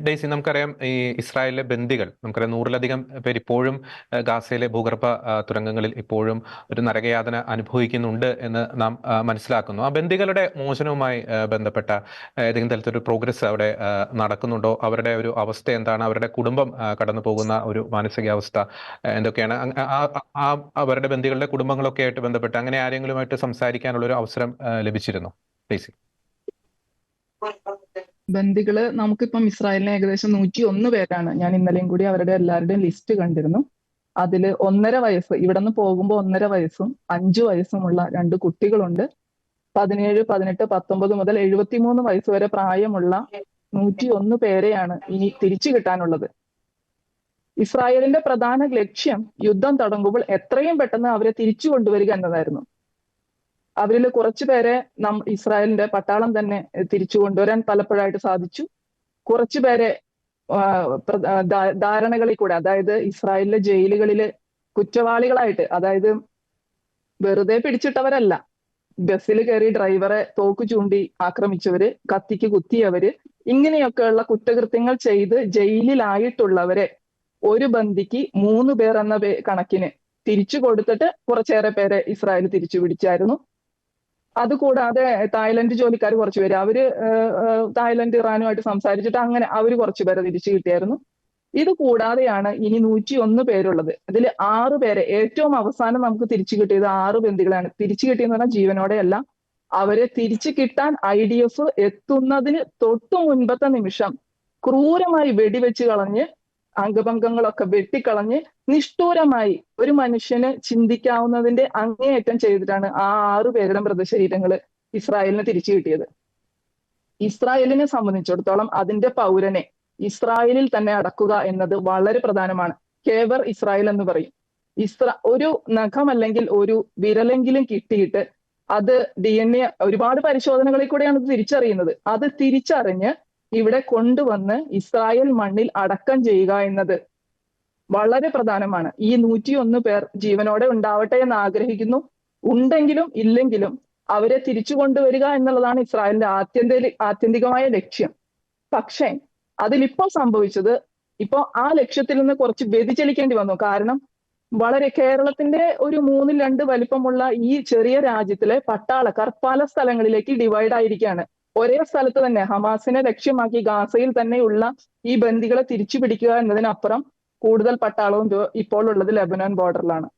Daisy നമുക്കറിയാം ഈ ഇസ്രായേലിലെ ബന്ദികൾ നമുക്കറിയാം നൂറിലധികം പേര് ഇപ്പോഴും ഗാസയിലെ ഭൂഗർഭ തുരങ്കങ്ങളിൽ ഇപ്പോഴും ഒരു നരകയാതന അനുഭവിക്കുന്നുണ്ട് എന്ന് നാം മനസ്സിലാക്കുന്നു. ആ ബന്ദികളുടെ മോചനവുമായി ബന്ധപ്പെട്ട ഏതെങ്കിലും തരത്തിലൊരു പ്രോഗ്രസ് അവിടെ നടക്കുന്നുണ്ടോ? അവരുടെ ഒരു അവസ്ഥ എന്താണ്? അവരുടെ കുടുംബം കടന്നു പോകുന്ന ഒരു മാനസികാവസ്ഥ എന്തൊക്കെയാണ്? ആ അവരുടെ ബന്ദികളുടെ കുടുംബങ്ങളൊക്കെ ആയിട്ട് ബന്ധപ്പെട്ട് അങ്ങനെ ആരെങ്കിലുമായിട്ട് സംസാരിക്കാനുള്ള ഒരു അവസരം ലഭിച്ചിരുന്നു? ഡേസി ബന്ദികൾ നമുക്കിപ്പം ഇസ്രായേലിന് ഏകദേശം നൂറ്റി ഒന്ന് പേരാണ്. ഞാൻ ഇന്നലെയും കൂടി അവരുടെ എല്ലാവരുടെയും ലിസ്റ്റ് കണ്ടിരുന്നു. അതിൽ ഒന്നര വയസ്സ് ഇവിടെ നിന്ന് പോകുമ്പോൾ ഒന്നര വയസ്സും അഞ്ചു വയസ്സുമുള്ള രണ്ട് കുട്ടികളുണ്ട്. പതിനേഴ് പതിനെട്ട് പത്തൊമ്പത് മുതൽ എഴുപത്തിമൂന്ന് വയസ്സ് വരെ പ്രായമുള്ള നൂറ്റി ഒന്ന് പേരെയാണ് ഇനി തിരിച്ചു കിട്ടാനുള്ളത്. ഇസ്രായേലിന്റെ പ്രധാന ലക്ഷ്യം യുദ്ധം തുടങ്ങുമ്പോൾ എത്രയും പെട്ടെന്ന് അവരെ തിരിച്ചു കൊണ്ടുവരിക എന്നതായിരുന്നു. അവരിൽ കുറച്ചു പേരെ നം ഇസ്രായേലിന്റെ പട്ടാളം തന്നെ തിരിച്ചു കൊണ്ടുവരാൻ പലപ്പോഴായിട്ട് സാധിച്ചു. കുറച്ചു പേരെ ധാരണകളിൽ കൂടെ അതായത് ഇസ്രായേലിലെ ജയിലുകളിൽ കുറ്റവാളികളായിട്ട് അതായത് വെറുതെ പിടിച്ചിട്ടവരല്ല ബസ്സിൽ കയറി ഡ്രൈവറെ തോക്ക് ചൂണ്ടി ആക്രമിച്ചവര് കത്തിക്ക് കുത്തിയവര് ഇങ്ങനെയൊക്കെയുള്ള കുറ്റകൃത്യങ്ങൾ ചെയ്ത് ജയിലിലായിട്ടുള്ളവരെ ഒരു ബന്ദിക്ക് മൂന്ന് പേർ എന്ന കണക്കിന് തിരിച്ചു കൊടുത്തിട്ട് കുറച്ചേറെ പേരെ ഇസ്രായേൽ തിരിച്ചു പിടിച്ചായിരുന്നു. അതുകൂടാതെ തായ്ലൻഡ് ജോലിക്കാർ കുറച്ച് പേര്. അവർ തായ്ലൻഡ് ഇറാനുമായിട്ട് സംസാരിച്ചിട്ട് അങ്ങനെ അവർ കുറച്ച് പേരെ തിരിച്ചു കിട്ടിയായിരുന്നു. ഇത് കൂടാതെയാണ് ഇനി നൂറ്റി ഒന്ന് പേരുള്ളത്. അതിൽ ആറ് പേരെ ഏറ്റവും അവസാനം നമുക്ക് തിരിച്ചു കിട്ടിയത് ആറ് ബന്ധികളാണ്. തിരിച്ചു കിട്ടിയെന്ന് പറഞ്ഞാൽ ജീവനോടെയല്ല. അവരെ തിരിച്ചു കിട്ടാൻ ഐ ഡി എഫ് എത്തുന്നതിന് തൊട്ടു മുൻപത്തെ നിമിഷം ക്രൂരമായി വെടിവെച്ച് കളഞ്ഞ് അംഗഭംഗങ്ങളൊക്കെ വെട്ടിക്കളഞ്ഞ് നിഷ്ഠൂരമായി ഒരു മനുഷ്യന് ചിന്തിക്കാവുന്നതിന്റെ അങ്ങേയറ്റം ചെയ്തിട്ടാണ് ആ ആറു പേരുടെ മൃതശരീരങ്ങൾ ഇസ്രായേലിന് തിരിച്ചു കിട്ടിയത്. ഇസ്രായേലിനെ സംബന്ധിച്ചിടത്തോളം അതിന്റെ പൗരനെ ഇസ്രായേലിൽ തന്നെ അടക്കുക എന്നത് വളരെ പ്രധാനമാണ്. കേവർ ഇസ്രായേൽ എന്ന് പറയും. ഇസ്ര ഒരു നഖം അല്ലെങ്കിൽ ഒരു വിരലെങ്കിലും കിട്ടിയിട്ട് അത് ഡി എൻ എ ഒരുപാട് പരിശോധനകളിൽ കൂടെയാണ് തിരിച്ചറിയുന്നത്. അത് തിരിച്ചറിഞ്ഞ് ഇവിടെ കൊണ്ടുവന്ന് ഇസ്രായേൽ മണ്ണിൽ അടക്കം ചെയ്യുക എന്നത് വളരെ പ്രധാനമാണ്. ഈ നൂറ്റിയൊന്ന് പേർ ജീവനോടെ ഉണ്ടാവട്ടെ എന്ന് ആഗ്രഹിക്കുന്നു. ഉണ്ടെങ്കിലും ഇല്ലെങ്കിലും അവരെ തിരിച്ചു കൊണ്ടുവരിക എന്നുള്ളതാണ് ഇസ്രായേലിന്റെ ആത്യന്തിക ആത്യന്തികമായ ലക്ഷ്യം. പക്ഷേ അതിലിപ്പോൾ സംഭവിച്ചത് ഇപ്പോ ആ ലക്ഷ്യത്തിൽ നിന്ന് കുറച്ച് വ്യതിചലിക്കേണ്ടി വന്നു. കാരണം വളരെ കേരളത്തിന്റെ ഒരു മൂന്നിൽ രണ്ട് വലിപ്പമുള്ള ഈ ചെറിയ രാജ്യത്തിലെ പട്ടാളക്കാർ പല സ്ഥലങ്ങളിലേക്ക് ഡിവൈഡ് ആയിരിക്കുകയാണ് ഒരേ സ്ഥലത്ത് തന്നെ ഹമാസിനെ ലക്ഷ്യമാക്കി ഗാസയിൽ തന്നെയുള്ള ഈ ബന്ദികളെ തിരിച്ചു പിടിക്കുക എന്നതിനപ്പുറം കൂടുതൽ പട്ടാളവും ഇപ്പോൾ ഉള്ളത് ലെബനോൻ ബോർഡറിലാണ്.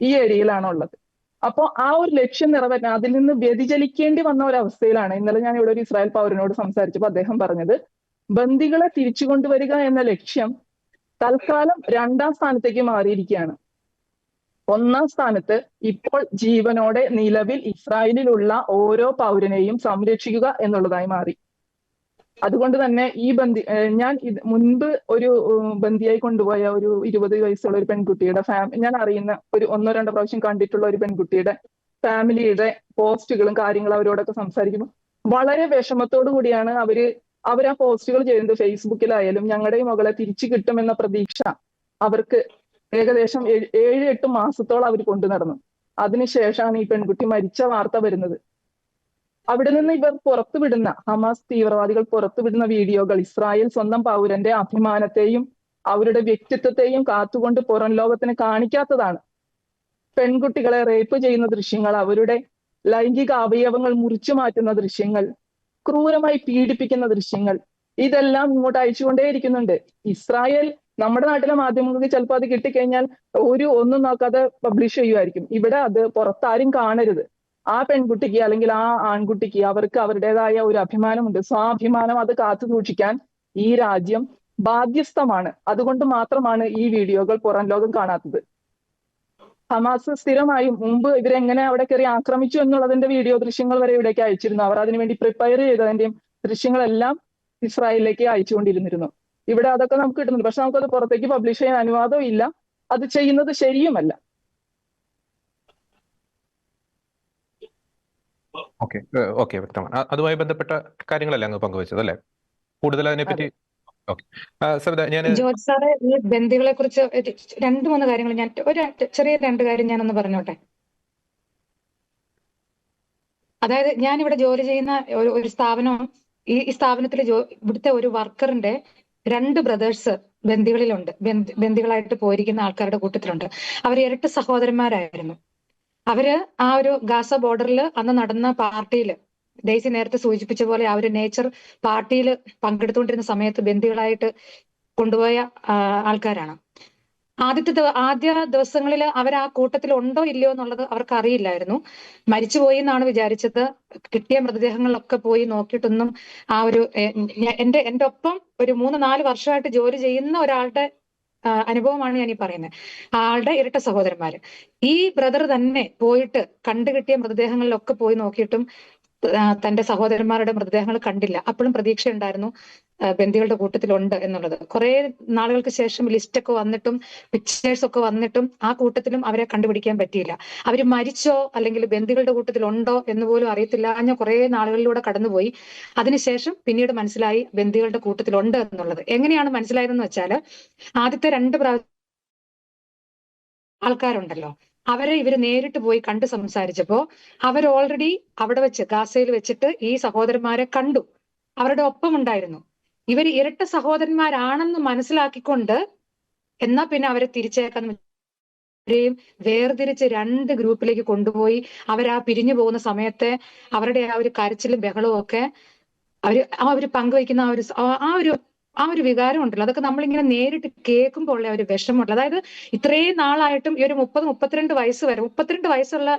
ഈ ഏരിയയിലാണ് ഉള്ളത്. അപ്പോൾ ആ ഒരു ലക്ഷ്യം നിറവേറ്റാൻ അതിൽ നിന്ന് വ്യതിചലിക്കേണ്ടി വന്ന ഒരു അവസ്ഥയിലാണ് ഇന്നലെ ഞാൻ ഇവിടെ ഒരു ഇസ്രായേൽ പൗരനോട് സംസാരിച്ചപ്പോൾ അദ്ദേഹം പറഞ്ഞത്. ബന്ദികളെ തിരിച്ചു കൊണ്ടുവരിക എന്ന ലക്ഷ്യം തൽക്കാലം രണ്ടാം സ്ഥാനത്തേക്ക് മാറിയിരിക്കുകയാണ്. ഒന്നാം സ്ഥാനത്ത് ഇപ്പോൾ ജീവനോടെ നിലവിൽ ഇസ്രായേലിലുള്ള ഓരോ പൗരനെയും സംരക്ഷിക്കുക എന്നുള്ളതായി മാറി. അതുകൊണ്ട് തന്നെ ഈ ബന്ധി ഞാൻ മുൻപ് ഒരു ബന്ധിയായി കൊണ്ടുപോയ ഒരു ഇരുപത് വയസ്സുള്ള ഒരു പെൺകുട്ടിയുടെ ഫാമ ഞാൻ അറിയുന്ന ഒരു ഒന്നോ രണ്ടോ പ്രാവശ്യം കണ്ടിട്ടുള്ള ഒരു പെൺകുട്ടിയുടെ ഫാമിലിയുടെ പോസ്റ്റുകളും കാര്യങ്ങളും അവരോടൊക്കെ സംസാരിക്കുമ്പോൾ വളരെ വിഷമത്തോടു കൂടിയാണ് അവർ അവർ ആ പോസ്റ്റുകൾ ചെയ്യുന്നത്. ഫേസ്ബുക്കിലായാലും ഞങ്ങളുടെ മകളെ തിരിച്ചു കിട്ടുമെന്ന പ്രതീക്ഷ അവർക്ക് ഏകദേശം ഏഴ് എട്ട് മാസത്തോളം അവർ കൊണ്ടു നടന്നു. അതിനുശേഷമാണ് ഈ പെൺകുട്ടി മരിച്ച വാർത്ത വരുന്നത്. അവിടെ നിന്ന് ഇവർ പുറത്തുവിടുന്ന ഹമാസ് തീവ്രവാദികൾ പുറത്തുവിടുന്ന വീഡിയോകൾ ഇസ്രായേൽ സ്വന്തം പൗരന്റെ അഭിമാനത്തെയും അവരുടെ വ്യക്തിത്വത്തെയും കാത്തുകൊണ്ട് പുറം ലോകത്തിന് കാണിക്കാത്തതാണ്. പെൺകുട്ടികളെ റേപ്പ് ചെയ്യുന്ന ദൃശ്യങ്ങൾ അവരുടെ ലൈംഗിക അവയവങ്ങൾ മുറിച്ചു മാറ്റുന്ന ദൃശ്യങ്ങൾ ക്രൂരമായി പീഡിപ്പിക്കുന്ന ദൃശ്യങ്ങൾ ഇതെല്ലാം ഇങ്ങോട്ട് അയച്ചുകൊണ്ടേയിരിക്കുന്നുണ്ട്. ഇസ്രായേൽ നമ്മുടെ നാട്ടിലെ മാധ്യമങ്ങൾക്ക് ചിലപ്പോൾ അത് കിട്ടിക്കഴിഞ്ഞാൽ ഒരു ഒന്നും നോക്കാതെ പബ്ലിഷ് ചെയ്യുമായിരിക്കും ഇവിടെ അത് പുറത്താരും കാണരുത്. ആ പെൺകുട്ടിക്ക് അല്ലെങ്കിൽ ആ ആൺകുട്ടിക്ക് അവർക്ക് അവരുടേതായ ഒരു അഭിമാനമുണ്ട്. സ്വാഭിമാനം അത് കാത്തു സൂക്ഷിക്കാൻ ഈ രാജ്യം ബാധ്യസ്ഥമാണ്. അതുകൊണ്ട് മാത്രമാണ് ഈ വീഡിയോകൾ പുറം ലോകം കാണാത്തത്. ഹമാസ് സ്ഥിരമായും മുമ്പ് ഇവരെങ്ങനെ അവിടെ കയറി ആക്രമിച്ചു എന്നുള്ളതിന്റെ വീഡിയോ ദൃശ്യങ്ങൾ വരെ ഇവിടേക്ക് അയച്ചിരുന്നു. അവർ അതിനുവേണ്ടി പ്രിപ്പയർ ചെയ്തതിന്റെയും ദൃശ്യങ്ങളെല്ലാം ഇസ്രായേലിലേക്ക് അയച്ചുകൊണ്ടിരുന്നിരുന്നു. ഇവിടെ അതൊക്കെ നമുക്ക് കിട്ടുന്നുണ്ട്. പക്ഷെ നമുക്കത് പുറത്തേക്ക് പബ്ലിഷ് ചെയ്യാൻ അനുവാദവും ഇല്ല. അത് ചെയ്യുന്നത് ശരിയുമല്ല. ഓക്കെ. ഓക്കെ വ്യക്തമാണ്. അതുമായി ബന്ധപ്പെട്ട കാര്യങ്ങളല്ലേ അങ്ങ് പങ്കുവച്ചത് അല്ലേ? കൂടുതൽ അതിനെപ്പറ്റി ഓക്കെ. സവിത ഞാൻ ജോർജ് സാറെ ഈ ബന്ദികളെ കുറിച്ച് രണ്ട് മൂന്ന് കാര്യങ്ങൾ ഞാൻ ഒരു ചെറിയ രണ്ട് കാര്യം ഞാനൊന്ന് പറഞ്ഞോട്ടെ? അതായത് ഞാൻ ഇവിടെ ജോലി ചെയ്യുന്ന ഒരു സ്ഥാപനം ഈ സ്ഥാപനത്തിലെ സ്ഥാപനത്തിൽ ഇവിടുത്തെ ഒരു വർക്കറിന്റെ രണ്ട് ബ്രദേഴ്സ് ബന്ദികളിലുണ്ട് ബന്ദികളായിട്ട് പോയിരിക്കുന്ന ആൾക്കാരുടെ കൂട്ടത്തിലുണ്ട്. അവർ ഇരട്ട സഹോദരന്മാരായിരുന്നു. അവർ ആ ഒരു ഗാസ ബോർഡറിൽ അന്ന് നടന്ന പാർട്ടിയിൽ ഡെയ്സി നേരത്തെ സൂചിപ്പിച്ച പോലെ ആ ഒരു നേച്ചർ പാർട്ടിയിൽ പങ്കെടുത്തുകൊണ്ടിരുന്ന സമയത്ത് ബന്ദികളായിട്ട് കൊണ്ടുപോയ ആൾക്കാരാണ്. ആദ്യത്തെ ആദ്യ ദിവസങ്ങളിൽ അവർ ആ കൂട്ടത്തിൽ ഉണ്ടോ ഇല്ലയോ എന്നുള്ളത് അവർക്ക് അറിയില്ലായിരുന്നു മരിച്ചുപോയി എന്നാണ് വിചാരിച്ചത്. കിട്ടിയ മൃതദേഹങ്ങളിലൊക്കെ പോയി നോക്കിയിട്ടൊന്നും ആ ഒരു എന്റെ എന്റെ ഒപ്പം ഒരു മൂന്ന് നാല് വർഷമായിട്ട് ജോലി ചെയ്യുന്ന ഒരാളുടെ അനുഭവമാണ് ഞാൻ ഈ പറയുന്നത് ആളുടെ ഇരട്ട സഹോദരന്മാര്. ഈ ബ്രദർ തന്നെ പോയിട്ട് കണ്ടുകിട്ടിയ മൃതദേഹങ്ങളിലൊക്കെ പോയി നോക്കിയിട്ടും തന്റെ സഹോദരന്മാരുടെ മൃതദേഹങ്ങൾ കണ്ടില്ല. അപ്പോഴും പ്രതീക്ഷ ഉണ്ടായിരുന്നു ബന്ധികളുടെ കൂട്ടത്തിലുണ്ട് എന്നുള്ളത്. കുറെ നാളുകൾക്ക് ശേഷം ലിസ്റ്റൊക്കെ വന്നിട്ടും പിക്ചേഴ്സ് ഒക്കെ വന്നിട്ടും ആ കൂട്ടത്തിലും അവരെ കണ്ടുപിടിക്കാൻ പറ്റിയില്ല. അവർ മരിച്ചോ അല്ലെങ്കിൽ ബന്ധികളുടെ കൂട്ടത്തിലുണ്ടോ എന്ന് പോലും അറിയത്തില്ല. ഞാൻ കുറെ നാളുകളിലൂടെ കടന്നുപോയി. അതിനുശേഷം പിന്നീട് മനസ്സിലായി ബന്ധികളുടെ കൂട്ടത്തിലുണ്ട് എന്നുള്ളത്. എങ്ങനെയാണ് മനസ്സിലായതെന്ന് വെച്ചാൽ ആദ്യത്തെ രണ്ട് പ്രാവശ്യം ആൾക്കാരുണ്ടല്ലോ. അവരെ ഇവർ നേരിട്ട് പോയി കണ്ട് സംസാരിച്ചപ്പോ അവർ ഓൾറെഡി അവിടെ വെച്ച് ഗാസയിൽ വെച്ചിട്ട് ഈ സഹോദരന്മാരെ കണ്ടു. അവരുടെ ഒപ്പം ഉണ്ടായിരുന്നു. ഇവർ ഇരട്ട സഹോദരന്മാരാണെന്ന് മനസ്സിലാക്കിക്കൊണ്ട് എന്നാ പിന്നെ അവരെ തിരിച്ചേക്കാന്ന് അവരെയും വേർതിരിച്ച് രണ്ട് ഗ്രൂപ്പിലേക്ക് കൊണ്ടുപോയി അവർ ആ പിരിഞ്ഞു പോകുന്ന സമയത്തെ അവരുടെ ആ ഒരു കരച്ചിലും ബഹളവും ഒക്കെ അവർ ആ ഒരു പങ്കുവയ്ക്കുന്ന ആ ഒരു ആ- ആ ഒരു ആ ഒരു വികാരം ഉണ്ടല്ലോ. അതൊക്കെ നമ്മളിങ്ങനെ നേരിട്ട് കേൾക്കുമ്പോൾ ഉള്ള ഒരു വിഷമമുണ്ട്. അതായത് ഇത്രയും നാളായിട്ടും ഈ ഒരു മുപ്പത് മുപ്പത്തിരണ്ട് വയസ്സ് വരെ മുപ്പത്തിരണ്ട് വയസ്സുള്ള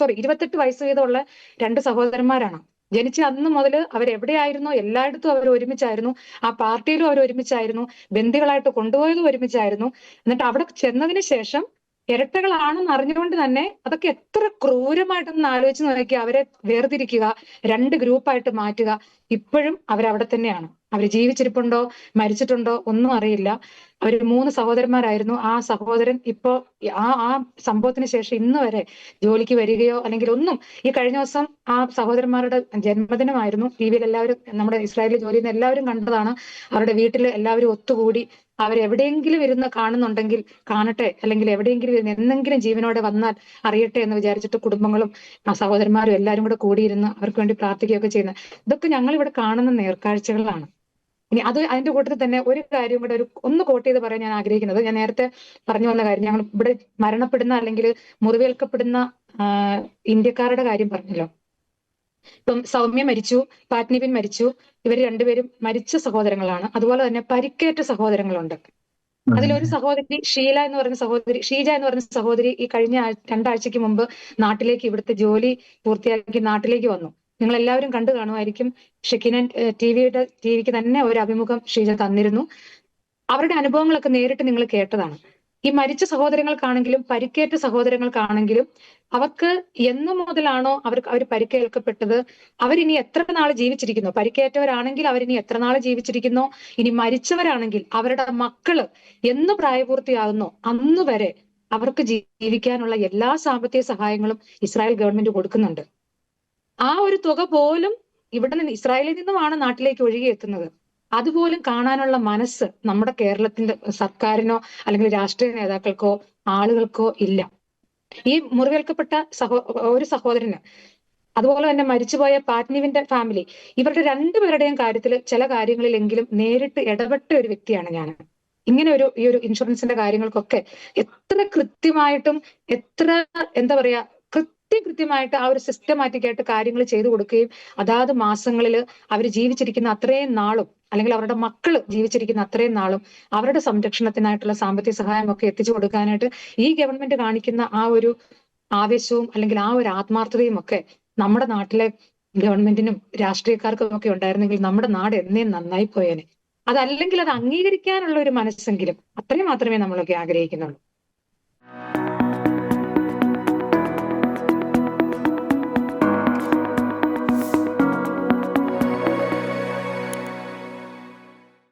സോറി ഇരുപത്തെട്ട് വയസ്സ് വീതമുള്ള രണ്ട് സഹോദരന്മാരാണ്. ജനിച്ച അന്ന് മുതൽ അവരെവിടെയായിരുന്നോ? എല്ലായിടത്തും അവർ ഒരുമിച്ചായിരുന്നു. ആ പാർട്ടിയിലും അവർ ഒരുമിച്ചായിരുന്നു. ബന്ധികളായിട്ട് കൊണ്ടുപോയതും ഒരുമിച്ചായിരുന്നു. എന്നിട്ട് അവിടെ ചെന്നതിന് ശേഷം ഇരട്ടകളാണെന്ന് അറിഞ്ഞുകൊണ്ട് തന്നെ അതൊക്കെ എത്ര ക്രൂരമായിട്ടൊന്ന് ആലോചിച്ച് നോക്കി അവരെ വേർതിരിക്കുക രണ്ട് ഗ്രൂപ്പായിട്ട് മാറ്റുക. ഇപ്പോഴും അവരവിടെ തന്നെയാണ്. അവർ ജീവിച്ചിരിപ്പുണ്ടോ? മരിച്ചിട്ടുണ്ടോ? ഒന്നും അറിയില്ല. അവർ മൂന്ന് സഹോദരന്മാരായിരുന്നു. ആ സഹോദരൻ ഇപ്പോ ആ ആ സംഭവത്തിന് ശേഷം ഇന്ന് വരെ ജോലിക്ക് വരികയോ അല്ലെങ്കിൽ ഒന്നും ഈ കഴിഞ്ഞ ദിവസം ആ സഹോദരന്മാരുടെ ജന്മദിനമായിരുന്നു. ടി വിയിൽ എല്ലാവരും നമ്മുടെ ഇസ്രായേലിൽ ജോലി ചെയ്യുന്ന എല്ലാവരും കണ്ടതാണ്. അവരുടെ വീട്ടിൽ എല്ലാവരും ഒത്തുകൂടി അവരെവിടെയെങ്കിലും ഇരുന്ന് കാണുന്നുണ്ടെങ്കിൽ കാണട്ടെ അല്ലെങ്കിൽ എവിടെയെങ്കിലും എന്തെങ്കിലും ജീവനോടെ വന്നാൽ അറിയട്ടെ എന്ന് വിചാരിച്ചിട്ട് കുടുംബങ്ങളും ആ സഹോദരന്മാരും എല്ലാവരും കൂടെ കൂടിയിരുന്ന് അവർക്ക് വേണ്ടി പ്രാർത്ഥിക്കുകയൊക്കെ ചെയ്യുന്നത് ഇതൊക്കെ ഞങ്ങൾ ഇവിടെ കാണുന്ന നേർക്കാഴ്ചകളാണ്. ഇനി അത് അതിന്റെ കൂട്ടത്തിൽ തന്നെ ഒരു കാര്യം കൂടെ ഒരു ഒന്ന് കോട്ട് ചെയ്ത് പറയാൻ ഞാൻ ആഗ്രഹിക്കുന്നത്. ഞാൻ നേരത്തെ പറഞ്ഞു വന്ന കാര്യം ഞങ്ങൾ ഇവിടെ മരണപ്പെടുന്ന അല്ലെങ്കിൽ മുറിവേൽക്കപ്പെടുന്ന ഇന്ത്യക്കാരുടെ കാര്യം പറഞ്ഞല്ലോ. ഇപ്പം സൗമ്യ മരിച്ചു പാറ്റ്നിബിൻ മരിച്ചു ഇവർ രണ്ടുപേരും മരിച്ച സഹോദരങ്ങളാണ്. അതുപോലെ തന്നെ പരിക്കേറ്റ സഹോദരങ്ങളുണ്ട്. അതിലൊരു സഹോദരി ഷീല എന്ന് പറയുന്ന സഹോദരി ഷീജ എന്ന് പറയുന്ന സഹോദരി ഈ കഴിഞ്ഞ രണ്ടാഴ്ചക്ക് മുമ്പ് നാട്ടിലേക്ക് ഇവിടുത്തെ ജോലി പൂർത്തിയാക്കി നാട്ടിലേക്ക് വന്നു. നിങ്ങൾ എല്ലാവരും കണ്ടു കാണുമായിരിക്കും. ഷെക്കിനൻ ടി വിയുടെ ടി വിക്ക് തന്നെ ഒരു അഭിമുഖം ഷീജ തന്നിരുന്നു. അവരുടെ അനുഭവങ്ങളൊക്കെ നേരിട്ട് നിങ്ങൾ കേട്ടതാണ്. ഈ മരിച്ച സഹോദരങ്ങൾക്കാണെങ്കിലും പരിക്കേറ്റ സഹോദരങ്ങൾക്കാണെങ്കിലും അവർക്ക് എന്നു മുതലാണോ അവർക്ക് അവർ പരിക്കേൽക്കപ്പെട്ടത്? അവരിനി എത്ര നാൾ ജീവിച്ചിരിക്കുന്നു? പരിക്കേറ്റവരാണെങ്കിൽ അവരിനി എത്ര നാൾ ജീവിച്ചിരിക്കുന്നു? ഇനി മരിച്ചവരാണെങ്കിൽ അവരുടെ മക്കൾ എന്ന് പ്രായപൂർത്തിയാകുന്നു അന്ന് വരെ അവർക്ക് ജീവിക്കാനുള്ള എല്ലാ സാമ്പത്തിക സഹായങ്ങളും ഇസ്രായേൽ ഗവൺമെന്റ് കൊടുക്കുന്നുണ്ട്. ആ ഒരു തുക പോലും ഇവിടെ നിന്ന് ഇസ്രായേലിൽ നിന്നുമാണ് നാട്ടിലേക്ക് ഒഴുകിയെത്തുന്നത്. അതുപോലും കാണാനുള്ള മനസ്സ് നമ്മുടെ കേരളത്തിന്റെ സർക്കാരിനോ അല്ലെങ്കിൽ രാഷ്ട്രീയ നേതാക്കൾക്കോ ആളുകൾക്കോ ഇല്ല. ഈ മുറിവേൽക്കപ്പെട്ട സഹോ ഒരു സഹോദരന് അതുപോലെ തന്നെ മരിച്ചുപോയ പാറ്റ്നിവിന്റെ ഫാമിലി ഇവരുടെ രണ്ടുപേരുടെയും കാര്യത്തിൽ ചില കാര്യങ്ങളിലെങ്കിലും നേരിട്ട് ഇടപെട്ട ഒരു വ്യക്തിയാണ് ഞാൻ ഇങ്ങനെ ഒരു ഈ ഒരു ഇൻഷുറൻസിന്റെ കാര്യങ്ങൾക്കൊക്കെ എത്ര കൃത്യമായിട്ടും എത്ര എന്താ പറയാ കൃത്യം കൃത്യമായിട്ട് ആ ഒരു സിസ്റ്റമാറ്റിക് ആയിട്ട് കാര്യങ്ങൾ ചെയ്തു കൊടുക്കുകയും അതാത് മാസങ്ങളിൽ അവർ ജീവിച്ചിരിക്കുന്ന അത്രയും നാളും അല്ലെങ്കിൽ അവരുടെ മക്കൾ ജീവിച്ചിരിക്കുന്ന അത്രയും നാളും അവരുടെ സംരക്ഷണത്തിനായിട്ടുള്ള സാമ്പത്തിക സഹായം ഒക്കെ എത്തിച്ചു കൊടുക്കാനായിട്ട് ഈ ഗവൺമെന്റ് കാണിക്കുന്ന ആ ഒരു ആവേശവും അല്ലെങ്കിൽ ആ ഒരു ആത്മാർത്ഥതയും ഒക്കെ നമ്മുടെ നാട്ടിലെ ഗവൺമെന്റിനും രാഷ്ട്രീയക്കാർക്കും ഒക്കെ ഉണ്ടായിരുന്നെങ്കിൽ നമ്മുടെ നാട് എന്നേ നന്നായി പോയേനെ. അതല്ലെങ്കിൽ അത് അംഗീകരിക്കാനുള്ള ഒരു മനസ്സെങ്കിലും അത്രയും മാത്രമേ നമ്മളൊക്കെ ആഗ്രഹിക്കുന്നുള്ളൂ.